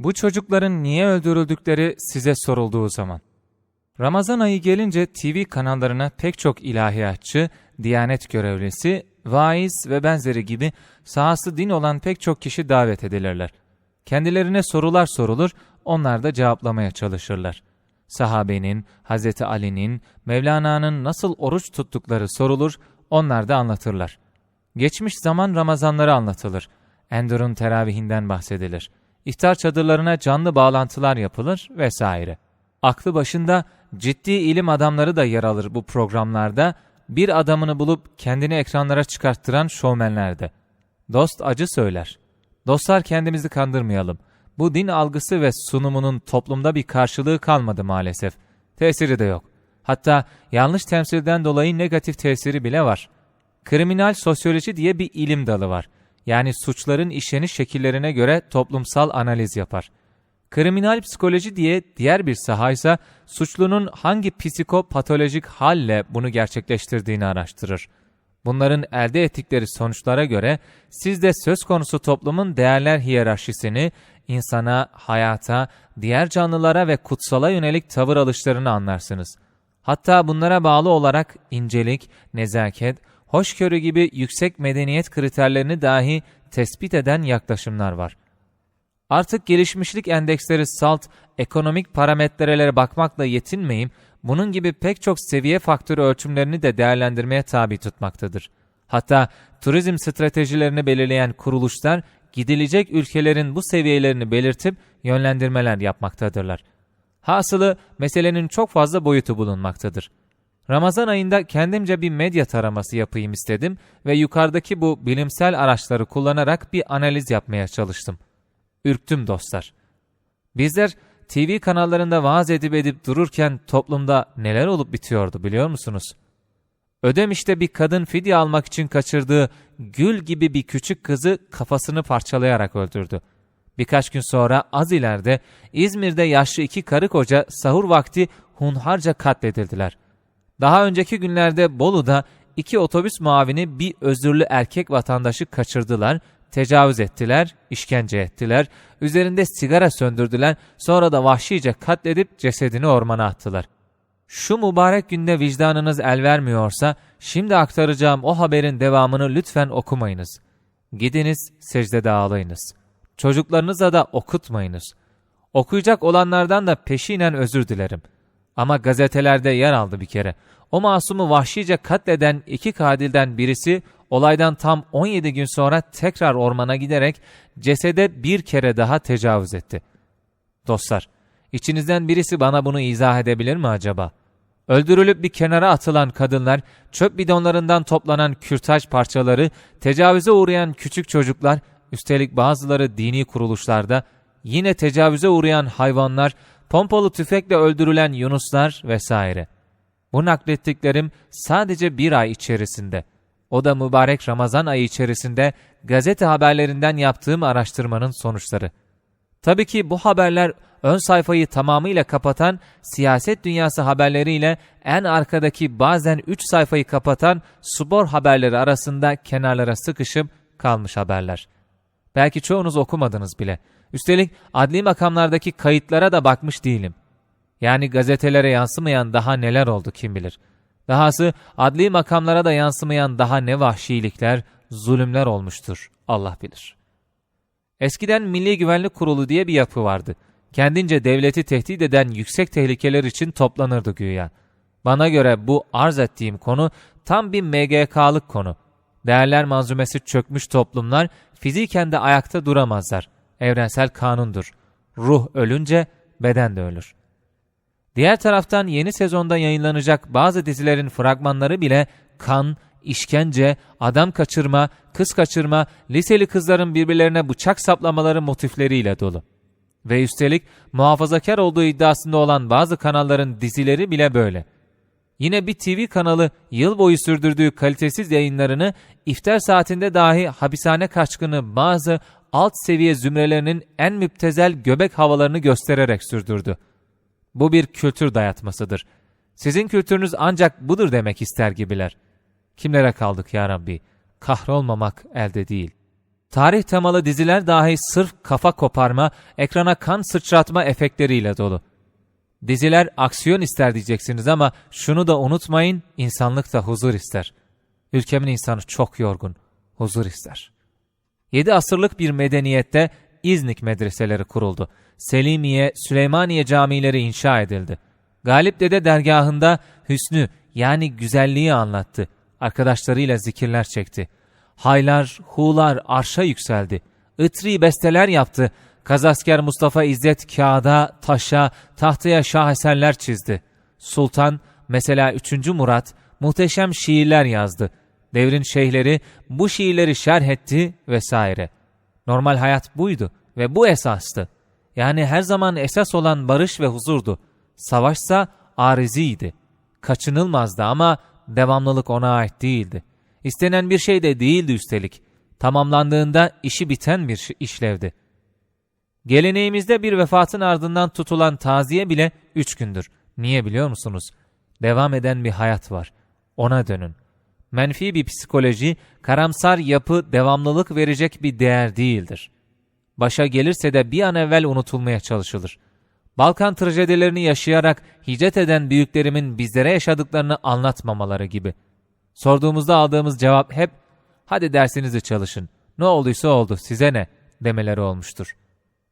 Bu çocukların niye öldürüldükleri size sorulduğu zaman. Ramazan ayı gelince TV kanallarına pek çok ilahiyatçı, diyanet görevlisi, vaiz ve benzeri gibi sahası din olan pek çok kişi davet edilirler. Kendilerine sorular sorulur, onlar da cevaplamaya çalışırlar. Sahabenin, Hazreti Ali'nin, Mevlana'nın nasıl oruç tuttukları sorulur, onlar da anlatırlar. Geçmiş zaman Ramazanları anlatılır. Endur'un teravihinden bahsedilir. İftar çadırlarına canlı bağlantılar yapılır vesaire. Aklı başında ciddi ilim adamları da yer alır bu programlarda, bir adamını bulup kendini ekranlara çıkarttıran şovmenlerde. Dost acı söyler. Dostlar kendimizi kandırmayalım. Bu din algısı ve sunumunun toplumda bir karşılığı kalmadı maalesef. Tesiri de yok. Hatta yanlış temsilden dolayı negatif tesiri bile var. Kriminal sosyoloji diye bir ilim dalı var. Yani suçların işleniş şekillerine göre toplumsal analiz yapar. Kriminal psikoloji diye diğer bir saha ise suçlunun hangi psikopatolojik halle bunu gerçekleştirdiğini araştırır. Bunların elde ettikleri sonuçlara göre siz de söz konusu toplumun değerler hiyerarşisini, insana, hayata, diğer canlılara ve kutsala yönelik tavır alışlarını anlarsınız. Hatta bunlara bağlı olarak incelik, nezaket, hoşgörü gibi yüksek medeniyet kriterlerini dahi tespit eden yaklaşımlar var. Artık gelişmişlik endeksleri salt, ekonomik parametrelere bakmakla yetinmeyip, bunun gibi pek çok seviye faktörü ölçümlerini de değerlendirmeye tabi tutmaktadır. Hatta turizm stratejilerini belirleyen kuruluşlar, gidilecek ülkelerin bu seviyelerini belirtip yönlendirmeler yapmaktadırlar. Hasılı meselenin çok fazla boyutu bulunmaktadır. Ramazan ayında kendimce bir medya taraması yapayım istedim ve yukarıdaki bu bilimsel araçları kullanarak bir analiz yapmaya çalıştım. Ürktüm dostlar. Bizler TV kanallarında vaaz edip edip dururken toplumda neler olup bitiyordu biliyor musunuz? Ödemiş'te bir kadın fidye almak için kaçırdığı gül gibi bir küçük kızı kafasını parçalayarak öldürdü. Birkaç gün sonra az ileride İzmir'de yaşlı iki karı koca sahur vakti hunharca katledildiler. Daha önceki günlerde Bolu'da iki otobüs muavini bir özürlü erkek vatandaşı kaçırdılar, tecavüz ettiler, işkence ettiler, üzerinde sigara söndürdüler, sonra da vahşice katledip cesedini ormana attılar. Şu mübarek günde vicdanınız el vermiyorsa, şimdi aktaracağım o haberin devamını lütfen okumayınız. Gidiniz secdede ağlayınız. Çocuklarınıza da okutmayınız. Okuyacak olanlardan da peşinen özür dilerim. Ama gazetelerde yer aldı bir kere. O masumu vahşice katleden iki katilden birisi olaydan tam 17 gün sonra tekrar ormana giderek cesede bir kere daha tecavüz etti. Dostlar, içinizden birisi bana bunu izah edebilir mi acaba? Öldürülüp bir kenara atılan kadınlar, çöp bidonlarından toplanan kürtaj parçaları, tecavüze uğrayan küçük çocuklar, üstelik bazıları dini kuruluşlarda, yine tecavüze uğrayan hayvanlar, pompalı tüfekle öldürülen yunuslar vesaire. Bu naklettiklerim sadece bir ay içerisinde. O da mübarek Ramazan ayı içerisinde gazete haberlerinden yaptığım araştırmanın sonuçları. Tabii ki bu haberler ön sayfayı tamamıyla kapatan siyaset dünyası haberleriyle en arkadaki bazen 3 sayfayı kapatan spor haberleri arasında kenarlara sıkışıp kalmış haberler. Belki çoğunuz okumadınız bile. Üstelik adli makamlardaki kayıtlara da bakmış değilim. Yani gazetelere yansımayan daha neler oldu kim bilir. Dahası adli makamlara da yansımayan daha ne vahşilikler, zulümler olmuştur Allah bilir. Eskiden Milli Güvenlik Kurulu diye bir yapı vardı. Kendince devleti tehdit eden yüksek tehlikeler için toplanırdı güya. Bana göre bu arz ettiğim konu tam bir MGK'lık konu. Değerler manzumesi çökmüş toplumlar fiziken de ayakta duramazlar. Evrensel kanundur. Ruh ölünce beden de ölür. Diğer taraftan yeni sezonda yayınlanacak bazı dizilerin fragmanları bile kan, işkence, adam kaçırma, kız kaçırma, liseli kızların birbirlerine bıçak saplamaları motifleriyle dolu. Ve üstelik muhafazakar olduğu iddiasında olan bazı kanalların dizileri bile böyle. Yine bir TV kanalı yıl boyu sürdürdüğü kalitesiz yayınlarını iftar saatinde dahi hapishane kaçkını bazı alt seviye zümrelerinin en müptezel göbek havalarını göstererek sürdürdü. Bu bir kültür dayatmasıdır. Sizin kültürünüz ancak budur demek ister gibiler. Kimlere kaldık ya Rabbi? Kahrolmamak elde değil. Tarih temalı diziler dahi sırf kafa koparma, ekrana kan sıçratma efektleriyle dolu. Diziler aksiyon ister diyeceksiniz ama şunu da unutmayın, insanlık da huzur ister. Ülkemin insanı çok yorgun, huzur ister. 7 asırlık bir medeniyette İznik medreseleri kuruldu. Selimiye, Süleymaniye camileri inşa edildi. Galip Dede dergahında hüsnü yani güzelliği anlattı. Arkadaşlarıyla zikirler çekti. Haylar, hular arşa yükseldi. Itri besteler yaptı. Kazasker Mustafa İzzet kağıda, taşa, tahtaya şaheserler çizdi. Sultan, mesela 3. Murat, muhteşem şiirler yazdı. Devrin şeyhleri bu şiirleri şerh etti vesaire. Normal hayat buydu ve bu esastı. Yani her zaman esas olan barış ve huzurdu. Savaşsa ariziydi. Kaçınılmazdı ama devamlılık ona ait değildi. İstenen bir şey de değildi üstelik. Tamamlandığında işi biten bir işlevdi. Geleneğimizde bir vefatın ardından tutulan taziye bile üç gündür. Niye biliyor musunuz? Devam eden bir hayat var. Ona dönün. Menfi bir psikoloji, karamsar yapı devamlılık verecek bir değer değildir. Başa gelirse de bir an evvel unutulmaya çalışılır. Balkan trajedilerini yaşayarak hicret eden büyüklerimin bizlere yaşadıklarını anlatmamaları gibi. Sorduğumuzda aldığımız cevap hep, hadi dersinizi çalışın, ne olduysa oldu, size ne, demeleri olmuştur.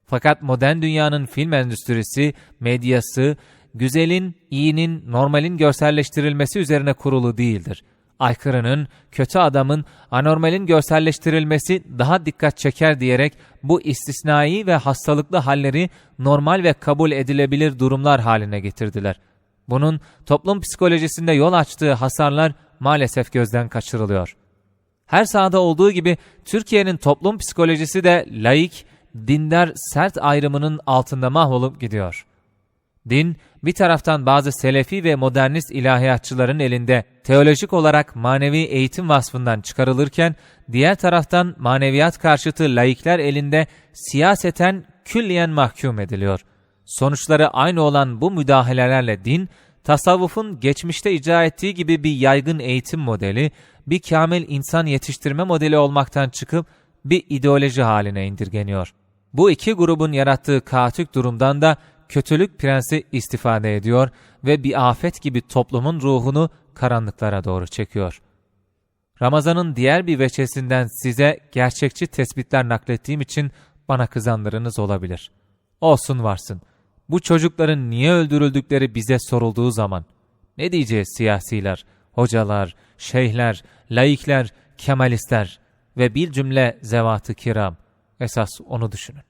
Fakat modern dünyanın film endüstrisi, medyası, güzelin, iyinin, normalin görselleştirilmesi üzerine kurulu değildir. Aykırının, kötü adamın, anormalin görselleştirilmesi daha dikkat çeker diyerek bu istisnai ve hastalıklı halleri normal ve kabul edilebilir durumlar haline getirdiler. Bunun toplum psikolojisinde yol açtığı hasarlar maalesef gözden kaçırılıyor. Her sahada olduğu gibi Türkiye'nin toplum psikolojisi de laik, dindar sert ayrımının altında mahvolup gidiyor. Din, bir taraftan bazı selefi ve modernist ilahiyatçıların elinde teolojik olarak manevi eğitim vasfından çıkarılırken, diğer taraftan maneviyat karşıtı laikler elinde siyaseten külliyen mahkum ediliyor. Sonuçları aynı olan bu müdahalelerle din, tasavvufun geçmişte icra ettiği gibi bir yaygın eğitim modeli, bir kamil insan yetiştirme modeli olmaktan çıkıp bir ideoloji haline indirgeniyor. Bu iki grubun yarattığı kaotik durumdan da kötülük prensi istifade ediyor ve bir afet gibi toplumun ruhunu karanlıklara doğru çekiyor. Ramazan'ın diğer bir veçesinden size gerçekçi tespitler naklettiğim için bana kızanlarınız olabilir. Olsun varsın. Bu çocukların niye öldürüldükleri bize sorulduğu zaman ne diyeceğiz siyasiler, hocalar, şeyhler, laikler, kemalistler ve bir cümle zevatı kiram. Esas onu düşünün.